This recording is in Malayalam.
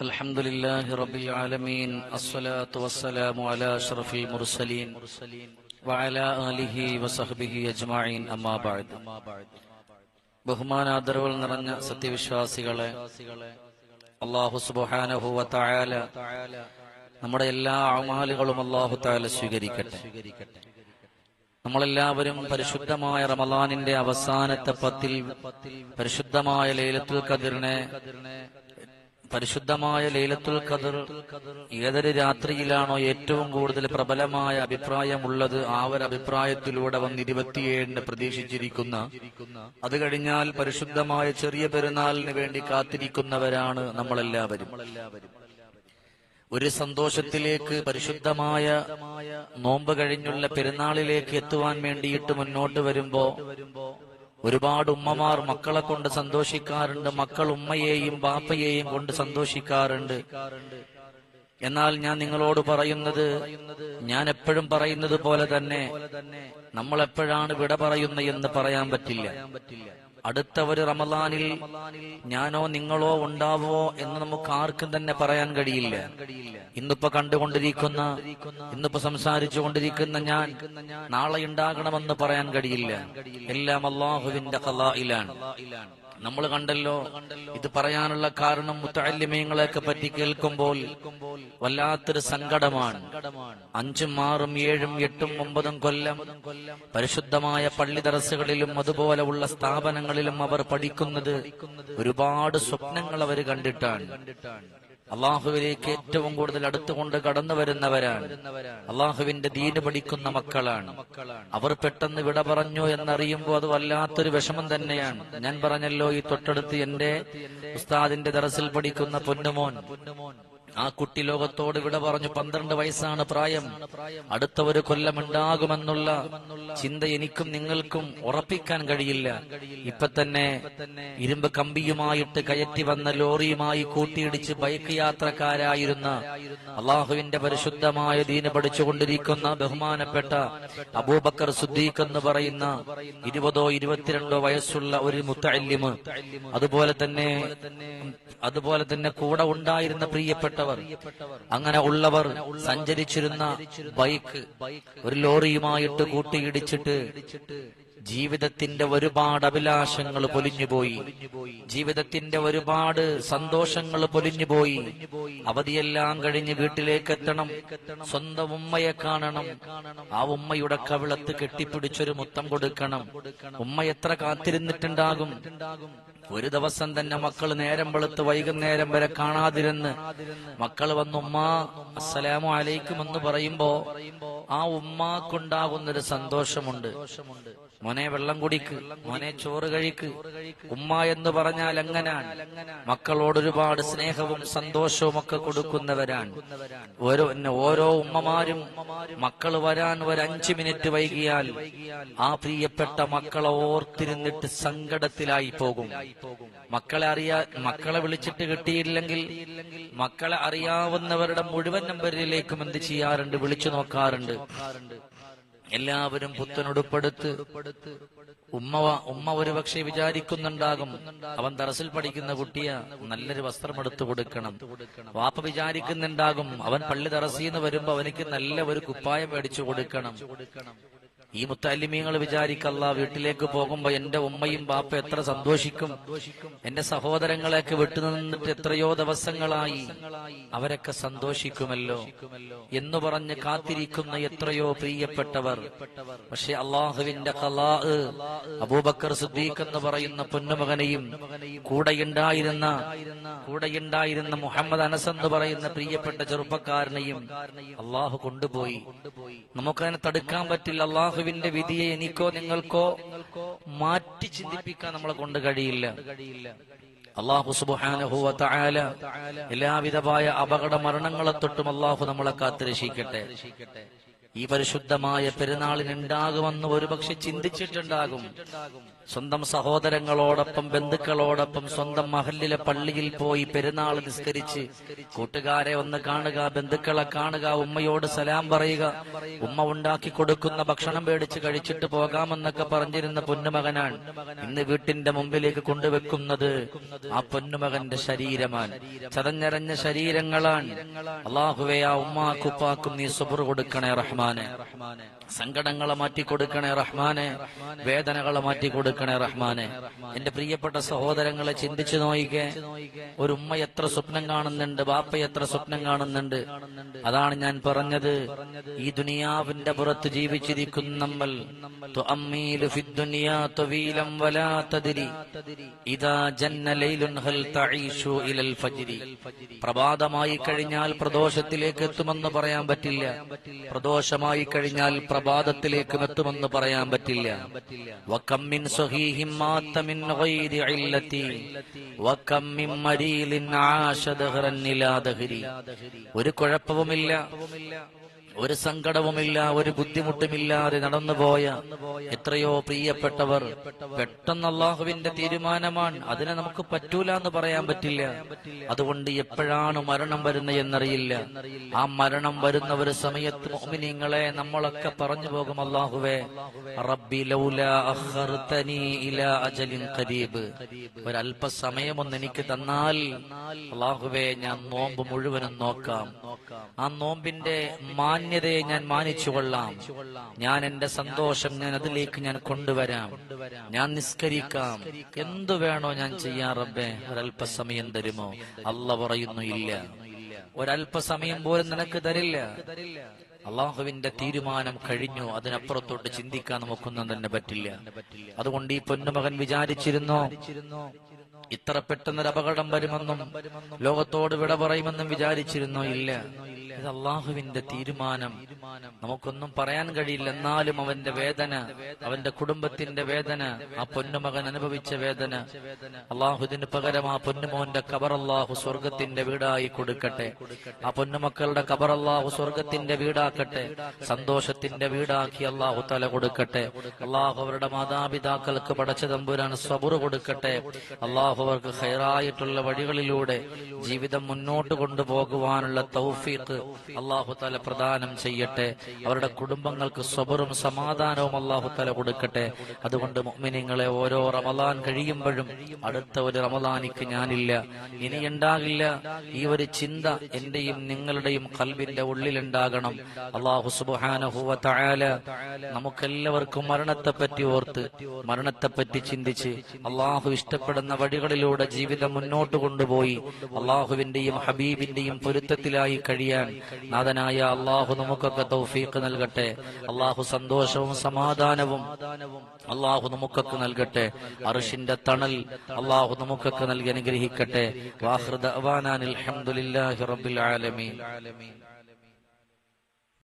الحمد لله رب العالمين الصلاة والسلام على أشرف المرسلين وعلى آله وصحبه أجمعين أما بعد ബഹുമാനാദരവുകൾ നിറഞ്ഞ സത്യവിശ്വാസികളെ അള്ളാഹു സുബാനഹു വത്തായാല നമ്മുടെ എല്ലാ അമാലുകളും അള്ളാഹു താല സ്വീകരിക്കട്ടെ നമ്മളെല്ലാവരും പരിശുദ്ധമായ റമലാനിന്റെ അവസാനത്തെ പത്തിൽ പരിശുദ്ധമായ ലൈലത്തുൽ ഖദറിനെ പരിശുദ്ധമായ ലൈലത്തുൽ ഖദർ ഏതൊരു രാത്രിയിലാണോ ഏറ്റവും കൂടുതൽ പ്രബലമായ അഭിപ്രായമുള്ളത്? ആ ഒരു അഭിപ്രായത്തിലൂടെ വന്ന് ഇരുപത്തിയേഴിന് പ്രതീക്ഷിച്ചിരിക്കുന്ന അത് കഴിഞ്ഞാൽ പരിശുദ്ധമായ ചെറിയ പെരുന്നാളിന് വേണ്ടി കാത്തിരിക്കുന്നവരാണ് നമ്മളെല്ലാവരും. ഒരു സന്തോഷത്തിലേക്ക് പരിശുദ്ധമായ നോമ്പ് കഴിഞ്ഞുള്ള പെരുന്നാളിലേക്ക് എത്തുവാൻ വേണ്ടിയിട്ട് മുന്നോട്ട് വരുമ്പോ ഒരുപാട് ഉമ്മമാർ മക്കളെ കൊണ്ട് സന്തോഷിക്കാറുണ്ട് മക്കൾ ഉമ്മയെയും ബാപ്പയെയും കൊണ്ട് സന്തോഷിക്കാറുണ്ട്. എന്നാൽ ഞാൻ നിങ്ങളോട് പറയുന്നത് ഞാൻ എപ്പോഴും പറയുന്നത് പോലെ തന്നെ നമ്മൾ എപ്പോഴാണ് വിട പറയുന്ന എന്ന് പറയാൻ പറ്റില്ല. അടുത്ത ഒരു റമദാനിൽ ഞാനോ നിങ്ങളോ ഉണ്ടാവോ എന്ന് നമുക്ക് ആർക്കും തന്നെ പറയാൻ കഴിയില്ല. ഇന്നിപ്പോ കണ്ടുകൊണ്ടിരിക്കുന്ന ഇന്നിപ്പോ സംസാരിച്ചു കൊണ്ടിരിക്കുന്ന ഞാൻ നാളെ ഉണ്ടാകണമെന്ന് പറയാൻ കഴിയില്ല. എല്ലാം അള്ളാഹുവിന്റെ കലായിലാണ് നമ്മൾ കണ്ടല്ലോ ഇത് പറയാനുള്ള കാരണം മുത്തല്യമയങ്ങളെയൊക്കെ പറ്റി കേൾക്കുമ്പോൾ വല്ലാത്തൊരു സങ്കടമാണ്. അഞ്ചും ആറും ഏഴും എട്ടും ഒമ്പതും കൊല്ലം പരിശുദ്ധമായ പള്ളി തറസുകളിലും അതുപോലെ ഉള്ള സ്ഥാപനങ്ങളിലും അവർ പഠിക്കുന്നത് ഒരുപാട് സ്വപ്നങ്ങൾ അവർ കണ്ടിട്ടാണ്. അള്ളാഹുവിലേക്ക് ഏറ്റവും കൂടുതൽ അടുത്തുകൊണ്ട് കടന്നു വരുന്നവരാണ്. അള്ളാഹുവിന്റെ ദീന് പഠിക്കുന്ന മക്കളാണ്. അവർ പെട്ടെന്ന് വിട പറഞ്ഞു എന്നറിയുമ്പോൾ അത് വല്ലാത്തൊരു വിഷമം തന്നെയാണ്. ഞാൻ പറഞ്ഞല്ലോ ഈ തൊട്ടടുത്ത് എന്റെ ഉസ്താദിന്റെ ദറസിൽ പഠിക്കുന്ന പൊന്നുമോൻ. ആ കുട്ടി ലോകത്തോട് വിട പറഞ്ഞു പന്ത്രണ്ട് വയസ്സാണ് പ്രായം. അടുത്ത ഒരു കൊല്ലം ഉണ്ടാകുമെന്നുള്ള ചിന്ത എനിക്കും നിങ്ങൾക്കും ഉറപ്പിക്കാൻ കഴിയില്ല. ഇപ്പൊ തന്നെ ഇരുമ്പ് കമ്പിയുമായിട്ട് കയറ്റി വന്ന ലോറിയുമായി കൂട്ടിയിടിച്ച് ബൈക്ക് യാത്രക്കാരായിരുന്ന അള്ളാഹുവിന്റെ പരിശുദ്ധമായ ദീന് പഠിച്ചുകൊണ്ടിരിക്കുന്ന ബഹുമാനപ്പെട്ട അബൂബക്കർ സുദ്ദീഖ് എന്ന് പറയുന്ന ഇരുപതോ ഇരുപത്തിരണ്ടോ വയസ്സുള്ള ഒരു മുത്തല്ലിമ് അതുപോലെ തന്നെ അതുപോലെ തന്നെ കൂടെ ഉണ്ടായിരുന്ന പ്രിയപ്പെട്ടവർ അങ്ങനെ ഉള്ളവർ സഞ്ചരിച്ചിരുന്ന ബൈക്ക് ഒരു ലോറിയുമായിട്ട് കൂട്ടിയിടിച്ചിട്ട് ജീവിതത്തിന്റെ ഒരുപാട് അഭിലാഷങ്ങൾ പൊലിഞ്ഞുപോയി. ജീവിതത്തിന്റെ ഒരുപാട് സന്തോഷങ്ങൾ പൊലിഞ്ഞുപോയി. അവധിയെല്ലാം കഴിഞ്ഞ് വീട്ടിലേക്ക് എത്തണം സ്വന്തം ഉമ്മയെ കാണണം. ആ ഉമ്മയുടെ കവിളത്ത് കെട്ടിപ്പിടിച്ചൊരു മുത്തം കൊടുക്കണം. ഉമ്മ എത്ര കാത്തിരുന്നിട്ടുണ്ടാകും? ഒരു ദിവസം തന്നെ മക്കൾ നേരം വെളുത്ത് വൈകുന്നേരം വരെ കാണാതിരുന്ന് മക്കൾ വന്നുമ്മ അസ്സലാമു അലൈക്കും എന്ന് പറയുമ്പോ ആ ഉമ്മാക്കുണ്ടാകുന്നൊരു സന്തോഷമുണ്ട്. മോനെ വെള്ളം കുടിക്ക്. മോനെ ചോറ് കഴിക്ക്. ഉമ്മ എന്ന് പറഞ്ഞാൽ എങ്ങനാണ്? മക്കളോട് ഒരുപാട് സ്നേഹവും സന്തോഷവും ഒക്കെ കൊടുക്കുന്നവരാണ്. ഓരോ ഓരോ ഉമ്മമാരും മക്കൾ വരാൻ ഒരു അഞ്ചു മിനിറ്റ് വൈകിയാൽ ആ പ്രിയപ്പെട്ട മക്കളെ ഓർത്തിരുന്നിട്ട് സങ്കടത്തിലായി പോകും. മക്കളെ അറിയാ മക്കളെ വിളിച്ചിട്ട് കിട്ടിയില്ലെങ്കിൽ മക്കളെ അറിയാവുന്നവരുടെ മുഴുവൻ നമ്പറിലേക്കും എന്ത് ചെയ്യാറുണ്ട്? വിളിച്ചു നോക്കാറുണ്ട്. എല്ലാവരും പുത്തനുടുപ്പെടുത്ത് ഉമ്മ ഉമ്മ ഒരുപക്ഷെ വിചാരിക്കുന്നുണ്ടാകും. അവൻ തറസിൽ പഠിക്കുന്ന കുട്ടിയ നല്ലൊരു വസ്ത്രം എടുത്തു കൊടുക്കണം. വാപ്പ വിചാരിക്കുന്നുണ്ടാകും അവൻ പള്ളി തറസിന്ന് വരുമ്പോ അവനിക്ക് നല്ല ഒരു കുപ്പായം മേടിച്ചു കൊടുക്കണം. ഈ മുത്തല്ലിമീങ്ങൾ വിചാരിക്കല്ല വീട്ടിലേക്ക് പോകുമ്പോ എന്റെ ഉമ്മയും ബാപ്പ എത്ര സന്തോഷിക്കും. എന്റെ സഹോദരങ്ങളെയൊക്കെ വിട്ടുനിന്നിട്ട് എത്രയോ ദിവസങ്ങളായി അവരൊക്കെ സന്തോഷിക്കുമല്ലോ എന്ന് പറഞ്ഞ് കാത്തിരിക്കുന്ന എത്രയോ പ്രിയപ്പെട്ടവർ. പക്ഷെ അള്ളാഹുവിന്റെ കലാ അബൂബക്കർ സുദ്ദീഖ് എന്ന് പറയുന്ന പൊന്നുമകനെയും കൂടെയുണ്ടായിരുന്ന കൂടെയുണ്ടായിരുന്ന മുഹമ്മദ് അനസ് എന്ന് പറയുന്ന പ്രിയപ്പെട്ട ചെറുപ്പക്കാരനെയും അള്ളാഹു കൊണ്ടുപോയി. നമുക്കതിനെ തടുക്കാൻ പറ്റില്ല. അള്ളാഹു അള്ളാഹുവിന്റെ വിധിയെ എനിക്കോ നിങ്ങൾക്കോ മാറ്റി ചിന്തിപ്പിക്കാൻ നമ്മളെ കൊണ്ട് കഴിയില്ല. അള്ളാഹു സുബാനഹുവ തആല എല്ലാവിധമായ അപകട മരണങ്ങളെ തൊട്ടും അള്ളാഹു നമ്മളെ കാത്തുരക്ഷിക്കട്ടെ. ഈ പരിശുദ്ധമായ പെരുന്നാളിനുണ്ടാകുമെന്ന് ഒരുപക്ഷെ ചിന്തിച്ചിട്ടുണ്ടാകും. സ്വന്തം സഹോദരങ്ങളോടൊപ്പം ബന്ധുക്കളോടൊപ്പം സ്വന്തം മഹലിലെ പള്ളിയിൽ പോയി പെരുന്നാൾ നിസ്കരിച്ച് കൂട്ടുകാരെ ഒന്ന് കാണുക ബന്ധുക്കളെ കാണുക ഉമ്മയോട് സലാം പറയുക. ഉമ്മ ഉണ്ടാക്കി കൊടുക്കുന്ന ഭക്ഷണം മേടിച്ച് കഴിച്ചിട്ട് പോകാമെന്നൊക്കെ പറഞ്ഞിരുന്ന പൊന്നുമകനാണ് ഇന്ന് വീട്ടിന്റെ മുമ്പിലേക്ക് കൊണ്ടുവെക്കുന്നത് ആ പൊന്നുമകന്റെ ശരീരമാണ്. ചതഞ്ഞരഞ്ഞ ശരീരങ്ങളാണ്. അള്ളാഹുവേ ആ ഉമ്മാക്കുപ്പാക്കും നീ സുബർ കൊടുക്കണേ റഹ്മാനെ. സങ്കടങ്ങളെ മാറ്റി കൊടുക്കണേ റഹ്മാനെ. വേദനകളെ മാറ്റി കൊടുക്കണേ റഹ്മാനെ. എന്റെ പ്രിയപ്പെട്ട സഹോദരങ്ങളെ ചിന്തിച്ചു നോയിക്കെ. ഒരു ഉമ്മ എത്ര സ്വപ്നം കാണുന്നുണ്ട് ബാപ്പ എത്ര സ്വപ്നം കാണുന്നുണ്ട്. അതാണ് ഞാൻ പറഞ്ഞത്. ഈ ദുനിയാവിന്റെ പുറത്ത് ജീവിച്ചിരിക്കുന്ന നമ്മൾ. പ്രഭാതമായി കഴിഞ്ഞാൽ പ്രദോഷത്തിലേക്ക് എത്തുമെന്ന് പറയാൻ പറ്റില്ല. പ്രദോഷമായി കഴിഞ്ഞാൽ പ്രഭാതത്തിലേക്കും എത്തുമെന്ന് പറയാൻ പറ്റില്ല. മിൻ സ്വഹീഹിൻ മാത്ത മിൻ ഗൈരി ഇല്ലത്തി വകം മിൻ മരീലിൻ ആശ ദഹ്റൻ ഇലാ ഒരു കുഴപ്പവുമില്ല. ഒരു സങ്കടവുമില്ല ഒരു ബുദ്ധിമുട്ടുമില്ലാതെ നടന്നു പോയ എത്രയോ പ്രിയപ്പെട്ടവർ. പെട്ടെന്ന് അള്ളാഹുവിന്റെ തീരുമാനമാണ്. അതിനെ നമുക്ക് പറ്റൂല എന്ന് പറയാൻ പറ്റില്ല. അതുകൊണ്ട് എപ്പോഴാണ് മരണം വരുന്നത് എന്നറിയില്ല. ആ മരണം വരുന്ന ഒരു സമയത്ത് മോമിനിങ്ങളെ നമ്മളൊക്കെ പറഞ്ഞു പോകും അള്ളാഹുവേ റബ്ബി ഒരല്പസമയം ഒന്ന് എനിക്ക് തന്നാൽ അള്ളാഹുവേ ഞാൻ നോമ്പ് മുഴുവനും നോക്കാം. ആ നോമ്പിന്റെ മാന്യതയെ ഞാൻ മാനിച്ചു കൊള്ളാം ഞാൻ എന്റെ സന്തോഷം ഞാൻ അതിലേക്ക് ഞാൻ കൊണ്ടുവരാം. ഞാൻ നിസ്കരിക്കാം. എന്തു വേണോ ഞാൻ ചെയ്യാൻ റബ്ബേ. ഒരല്പസമയം തരുമോ? അല്ല പറയുന്നു ഇല്ല. ഒരല്പസമയം പോലും നിനക്ക് തരില്ല. അള്ളാഹുവിന്റെ തീരുമാനം കഴിഞ്ഞു. അതിനപ്പുറത്തോട്ട് ചിന്തിക്കാൻ നമുക്കൊന്നും തന്നെ പറ്റില്ല. അതുകൊണ്ട് ഈ പൊന്നുമകൻ വിചാരിച്ചിരുന്നോ ഇത്ര പെട്ടെന്നൊരു അപകടം വരുമെന്നും ലോകത്തോട് വിട പറയുമെന്നും വിചാരിച്ചിരുന്നോ ഇല്ല? ഇത് അള്ളാഹുവിന്റെ തീരുമാനം. നമുക്കൊന്നും പറയാൻ കഴിയില്ല. എന്നാലും അവന്റെ വേദന അവന്റെ കുടുംബത്തിന്റെ വേദന ആ പൊന്നുമകൻ അനുഭവിച്ച വേദന. അള്ളാഹുദിന് പകരം ആ പൊന്നുമോന്റെ കബർ അള്ളാഹു സ്വർഗത്തിന്റെ വീടായി കൊടുക്കട്ടെ. ആ പൊന്നുമക്കളുടെ കബർ അള്ളാഹു സ്വർഗത്തിന്റെ വീടാക്കട്ടെ. സന്തോഷത്തിന്റെ വീടാക്കി അള്ളാഹു തല കൊടുക്കട്ടെ. അള്ളാഹു അവരുടെ മാതാപിതാക്കൾക്ക് പടച്ച തമ്പുരാൻ സബുറ് കൊടുക്കട്ടെ. അള്ളാഹു അവർക്ക് ഹൈറായിട്ടുള്ള വഴികളിലൂടെ ജീവിതം മുന്നോട്ട് കൊണ്ടുപോകുവാനുള്ള തൗഫീഖ് അള്ളാഹു തല പ്രദാനം ചെയ്യട്ടെ. അവരുടെ കുടുംബങ്ങൾക്ക് സ്വബറും സമാധാനവും അള്ളാഹു തല കൊടുക്കട്ടെ. അതുകൊണ്ട് മുഅ്മിനീങ്ങളെ ഓരോ റമലാൻ കഴിയുമ്പോഴും അടുത്ത ഒരു റമലാനിക്ക് ഞാനില്ല. ഇനി ഉണ്ടാകില്ല. ഈ ഒരു ചിന്ത എന്റെയും നിങ്ങളുടെയും കൽബിന്റെ ഉള്ളിലുണ്ടാകണം. അള്ളാഹു സുബാനഹുവ നമുക്കെല്ലാവർക്കും മരണത്തെ പറ്റി ഓർത്ത് മരണത്തെ പറ്റി ചിന്തിച്ച് അള്ളാഹു ഇഷ്ടപ്പെടുന്ന വഴികളിലൂടെ ജീവിതം മുന്നോട്ട് കൊണ്ടുപോയി അള്ളാഹുവിന്റെയും ഹബീബിന്റെയും പൊരുത്തത്തിലായി കഴിയാൻ നാഥനായ അള്ളാഹു നമുക്കൊക്കെ തൗഫീഖ് നൽകട്ടെ. അള്ളാഹു സന്തോഷവും സമാധാനവും അള്ളാഹു നമുക്കൊക്കെ നൽകട്ടെ. അറിഷിന്റെ തണൽ അള്ളാഹു നമുക്കൊക്കെ നൽകി അനുഗ്രഹിക്കട്ടെ. വാഹൃദ് അവാനാനിൽ അൽഹംദുലില്ലാഹി റബ്ബിൽ ആലമീൻ.